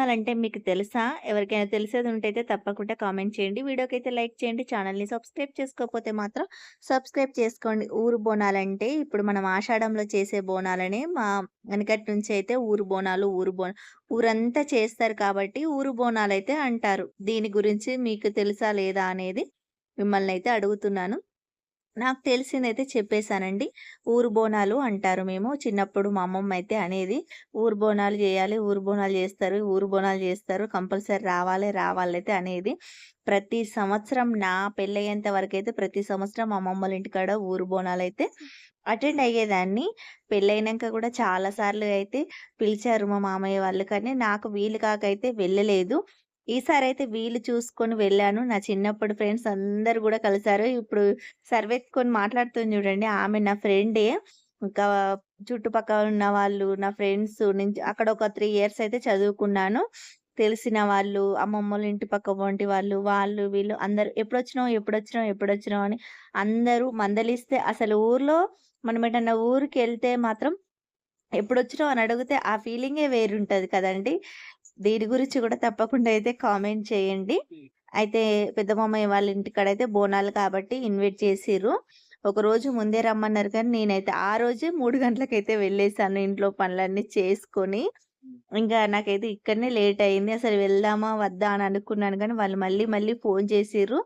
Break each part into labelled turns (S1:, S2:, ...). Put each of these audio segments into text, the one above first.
S1: బోనాలంటే మీకు తెలుసా? ఎవరికైనా తెలిసేది ఉంటైతే తప్పకుండా కామెంట్ చేయండి. వీడియోకి అయితే లైక్ చేయండి. ఛానల్ని సబ్స్క్రైబ్ చేసుకోకపోతే మాత్రం సబ్స్క్రైబ్ చేసుకోండి. ఊరు బోనాలంటే ఇప్పుడు మనం ఆషాఢంలో చేసే బోనాలనే మా వెనకటి నుంచి అయితే ఊరు బోనాలు, ఊరు బోన ఊరంతా చేస్తారు కాబట్టి ఊరు బోనాలు అయితే అంటారు. దీని గురించి మీకు తెలుసా లేదా అనేది మిమ్మల్ని అయితే అడుగుతున్నాను. నాకు తెలిసిందైతే చెప్పేశానండి ఊరు బోనాలు అంటారు మేము. చిన్నప్పుడు మా అమ్మమ్మ అయితే అనేది. ఊరు బోనాలు చేయాలి ఊరు బోనాలు చేస్తారు ఊరు బోనాలు చేస్తారు కంపల్సరీ రావాలి, రావాలైతే అనేది. ప్రతి సంవత్సరం నా పెళ్ళయ్యేంత వరకు అయితే ప్రతి సంవత్సరం మా అమ్మమ్మల ఇంటికాడ ఊరు బోనాలు అయితే అటెండ్ అయ్యేదాన్ని. పెళ్ళైనాక కూడా చాలా సార్లు అయితే పిలిచారు మా మామయ్య వాళ్ళు. కానీ నాకు వీలు కాకైతే వెళ్ళలేదు ఈసారి అయితే వీలు చూసుకొని వెళ్ళాను. నా చిన్నప్పుడు ఫ్రెండ్స్ అందరు కూడా కలిసారు. ఇప్పుడు సర్వెత్తుకొని మాట్లాడుతుంది చూడండి ఆమె నా ఫ్రెండే. ఇంకా చుట్టుపక్కల ఉన్న వాళ్ళు, నా ఫ్రెండ్స్ నుంచి అక్కడ ఒక త్రీ ఇయర్స్ అయితే చదువుకున్నాను. తెలిసిన వాళ్ళు, అమ్మమ్మలు ఇంటి పక్క వంటి వాళ్ళు, వాళ్ళు వీళ్ళు అందరూ ఎప్పుడొచ్చినావు, ఎప్పుడొచ్చినావు, ఎప్పుడొచ్చినావు అని అందరూ మందలిస్తే అసలు ఊర్లో మనం ఎటన్నా ఊరికెళ్తే మాత్రం ఎప్పుడొచ్చినావు అని అడిగితే ఆ ఫీలింగే వేరుంటుంది కదండీ! దీని గురించి కూడా తప్పకుండా అయితే కామెంట్ చేయండి. అయితే పెద్ద మామయ్య వాళ్ళ ఇంటికాడైతే బోనాలు కాబట్టి ఇన్వైట్ చేసిర్రు. ఒకరోజు ముందే రమ్మన్నారు కానీ నేనైతే ఆ రోజే మూడు గంటలకైతే వెళ్ళేసాను ఇంట్లో పనులన్నీ చేసుకొని. ఇంకా నాకైతే ఇక్కడనే లేట్ అయింది. అసలు వెళ్దామా? వద్దా? అని అనుకున్నాను కానీ వాళ్ళు మళ్ళీ మళ్ళీ ఫోన్ చేసిర్రు.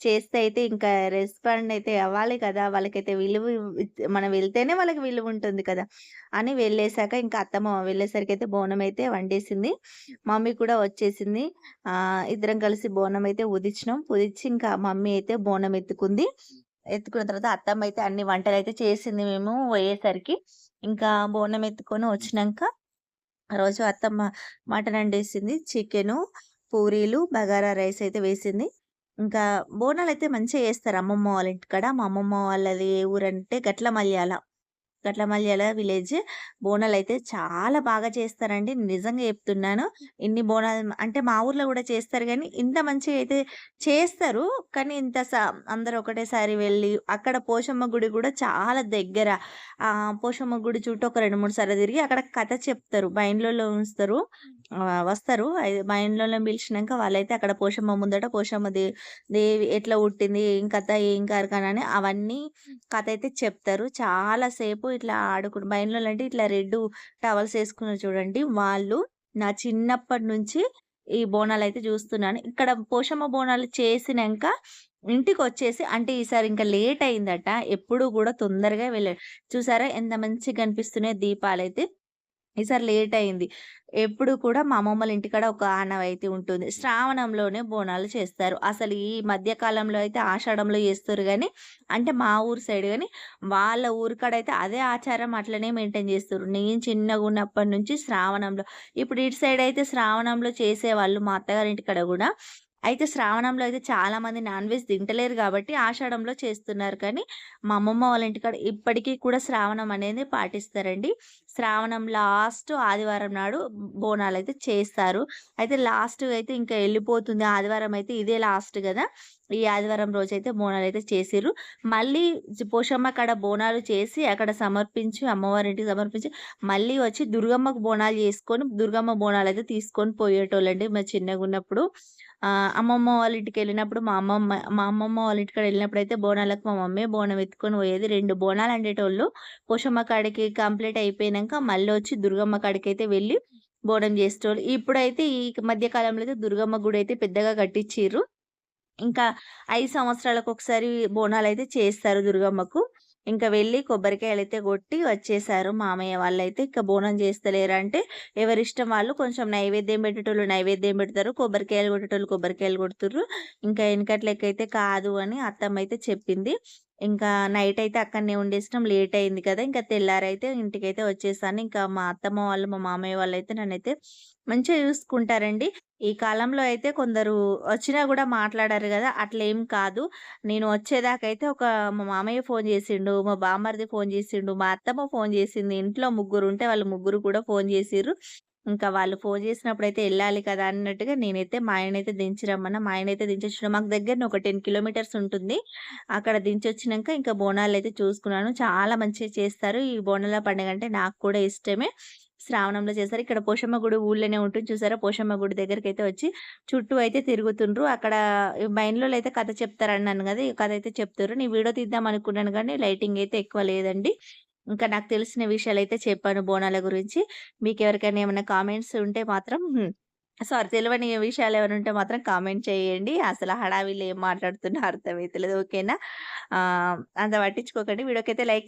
S1: చేస్తే అయితే ఇంకా రెస్పాండ్ అయితే అవ్వాలి కదా! వాళ్ళకైతే విలువ మనం వెళ్తేనే వాళ్ళకి విలువ ఉంటుంది కదా! అని వెళ్ళేసాక ఇంకా అత్తమ్మ వెళ్ళేసరికి అయితే బోనం అయితే వండేసింది. మమ్మీ కూడా వచ్చేసింది. ఇద్దరం కలిసి బోనం అయితే ఉదిచ్చినాం. ఉదిచ్చి ఇంకా మమ్మీ అయితే బోనం ఎత్తుకుంది. ఎత్తుకున్న తర్వాత అత్తమ్మ అయితే అన్ని వంటలైతే చేసింది మేము పోయేసరికి. ఇంకా బోనం ఎత్తుకొని వచ్చినాక రోజు అత్తమ్మ మటన్ వండేసింది. చికెను, పూరీలు, బగారా రైస్ అయితే వేసింది. ఇంకా బోనాలు అయితే మంచిగా చేస్తారు అమ్మమ్మ వాళ్ళ ఇంటికాడ. మా అమ్మమ్మ వాళ్ళది ఏ ఊరంటే గట్లమల్యాల. గట్లమల్యాల విలేజ్. బోనాలైతే చాలా బాగా చేస్తారండి. నిజంగా చెప్తున్నాను. ఇన్ని బోనాలు అంటే మా ఊర్లో గూడా చేస్తారు గానీ ఇంత మంచిగా అయితే చేస్తారు. కానీ ఇంత స అందరూ ఒకటేసారి వెళ్ళి అక్కడ పోషమ్మ గుడి గూడా చాలా దగ్గర. పోషమ్మ గుడి చుట్టూ ఒక 2, 3 సార్లు తిరిగి అక్కడ కథ చెప్తారు. బైండ్లలో ఉంచుతారు. వస్తారు. బైండ్లోలని పిలిచినంక వాళ్ళైతే అక్కడ పోషమ్మ ముందట పోషమ్మ దే దేవి ఎట్లా పుట్టింది? ఏం కథ? ఏం కార్ఖానా? అని అవన్నీ కథ అయితే చెప్తారు. చాలా సేపు ఇట్లా ఆడుకుంటు బయలు అంటే ఇట్లా రెడ్ టవల్స్ వేసుకున్నారు చూడండి. వాళ్ళు నా చిన్నప్పటి నుంచి ఈ బోనాలు అయితే చూస్తున్నాను. ఇక్కడ పోషమ్మ బోనాలు చేసినాక ఇంటికి వచ్చేసి అంటే ఈసారి ఇంకా లేట్ అయిందట. ఎప్పుడు కూడా తొందరగా వెళ్ళారు. చూసారా ఎంత మంచిగా కనిపిస్తున్నాయి దీపాలు అయితే ఈసారి లేట్ అయింది. ఎప్పుడు కూడా మా అమ్మమ్మల ఇంటికాడ ఒక ఆనవాయితీ ఉంటుంది. శ్రావణంలోనే బోనాలు చేస్తారు. అసలు ఈ మధ్య కాలంలో అయితే ఆషాఢంలో చేస్తుర్రు కానీ అంటే మా ఊరు సైడ్ కానీ వాళ్ళ ఊరు అయితే అదే ఆచారం అట్లనే మెయింటైన్ చేస్తుర్రు. నేను చిన్నగా ఉన్నప్పటి నుంచి శ్రావణంలో ఇప్పుడు ఇటు సైడ్ అయితే శ్రావణంలో చేసేవాళ్ళు మా అత్తగారి ఇంటికాడ అయితే శ్రావణంలో అయితే చాలా మంది నాన్ వెజ్ తింటలేరు కాబట్టి ఆషాఢంలో చేస్తున్నారు. కానీ మా అమ్మమ్మ వాళ్ళ ఇంటికాడ ఇప్పటికీ కూడా శ్రావణం అనేది పాటిస్తారండి. శ్రావణం లాస్ట్ ఆదివారం నాడు బోనాలు అయితే చేస్తారు. అయితే లాస్ట్ అయితే ఇంకా వెళ్ళిపోతుంది ఆదివారం అయితే ఇదే లాస్ట్ కదా ఈ ఆదివారం రోజు అయితే బోనాలు అయితే చేసిర్రు. మళ్ళీ పోషమ్మ కాడ బోనాలు చేసి అక్కడ సమర్పించి అమ్మవారింటికి సమర్పించి మళ్ళీ వచ్చి దుర్గమ్మకు బోనాలు చేసుకొని దుర్గమ్మ బోనాలు అయితే తీసుకొని పోయేటోళ్ళండి మా చిన్నగా ఉన్నప్పుడు అమ్మమ్మ వాళ్ళ ఇంటికి వెళ్ళినప్పుడు మా అమ్మమ్మ మా అమ్మమ్మ వాళ్ళ ఇంటికి వెళ్ళినప్పుడు అయితే బోనాలకు మా మమ్మీ బోనం ఎత్తుకొని పోయేది. రెండు బోనాలు అండేటోళ్ళు. పోషమ్మ కాడికి కంప్లీట్ అయిపోయినాక మళ్ళీ వచ్చి దుర్గమ్మ కాడికైతే వెళ్ళి బోనం చేసేటోళ్ళు. ఇప్పుడైతే ఈ మధ్య కాలంలో అయితే దుర్గమ్మ గుడి అయితే పెద్దగా కట్టించారు ఇంకా ఐదు సంవత్సరాలకు ఒకసారి బోనాలు అయితే చేస్తారు దుర్గమ్మకు. ఇంకా వెళ్ళి కొబ్బరికాయలైతే కొట్టి వచ్చేసారు మామయ్య వాళ్ళైతే. ఇంకా బోనం చేస్తలేరంటే ఎవరిష్టం వాళ్ళు కొంచెం నైవేద్యం పెట్టేటోళ్ళు నైవేద్యం పెడతారు. కొబ్బరికాయలు కొట్టేటోళ్ళు కొబ్బరికాయలు కొడుతుర్రు. ఇంకా వెనకట్లెక్కైతే కాదు అని అత్తమ్మ అయితే చెప్పింది. ఇంకా నైట్ అయితే అక్కడనే ఉండేసినాం. లేట్ అయింది కదా! ఇంకా తెల్లారైతే ఇంటికైతే వచ్చేసాను. ఇంకా మా అత్తమ్మ వాళ్ళు, మా మామయ్య వాళ్ళైతే నన్నైతే మంచిగా చూసుకుంటారండి. ఈ కాలంలో అయితే కొందరు వచ్చినా కూడా మాట్లాడరు కదా అట్లేం కాదు. నేను వచ్చేదాకైతే ఒక మా మామయ్య ఫోన్ చేసిండు. మా బామ్మర్ది ఫోన్ చేసిండు. మా అత్తమ్మ ఫోన్ చేసింది. ఇంట్లో ముగ్గురు ఉంటే వాళ్ళు ముగ్గురు కూడా ఫోన్ చేసిర్రు. ఇంకా వాళ్ళు ఫోన్ చేసినప్పుడు అయితే వెళ్ళాలి కదా! అన్నట్టుగా నేనైతే మా ఆయనైతే దించిరమ్మన్నా మా ఆయనైతే దించొచ్చిన మాకు దగ్గరనే ఒక 10 కిలోమీటర్స్ ఉంటుంది. అక్కడ దించొచ్చినాక ఇంకా బోనాలు అయితే చూసుకున్నాను. చాలా మంచిగా చేస్తారు. ఈ బోనాల పండుగ అంటే నాకు కూడా ఇష్టమే. శ్రావణంలో చేస్తారు. ఇక్కడ పోషమ్మ గుడి ఊళ్ళోనే ఉంటుంది చూసారా? పోషమ్మ గుడి దగ్గరికైతే వచ్చి చుట్టూ అయితే తిరుగుతుండ్రు. అక్కడ మైండ్లో అయితే కథ చెప్తారన్నాను కదా ఈ కథ అయితే చెప్తుర్రు. నేను వీడియో తీద్దాం అనుకున్నాను కానీ లైటింగ్ అయితే ఎక్కువ లేదండి. ఇంకా నాకు తెలిసిన విషయాలు అయితే చెప్పాను బోనాల గురించి. మీకు ఎవరికైనా ఏమైనా కామెంట్స్ ఉంటే మాత్రం సారీ తెలియని విషయాలు ఏమైనా ఉంటే మాత్రం కామెంట్ చేయండి. అసలు హడావిలు ఏం మాట్లాడుతున్నా అర్థమవుతలేదు ఓకేనా? అంత పట్టించుకోకండి. వీడియోకైతే లైక్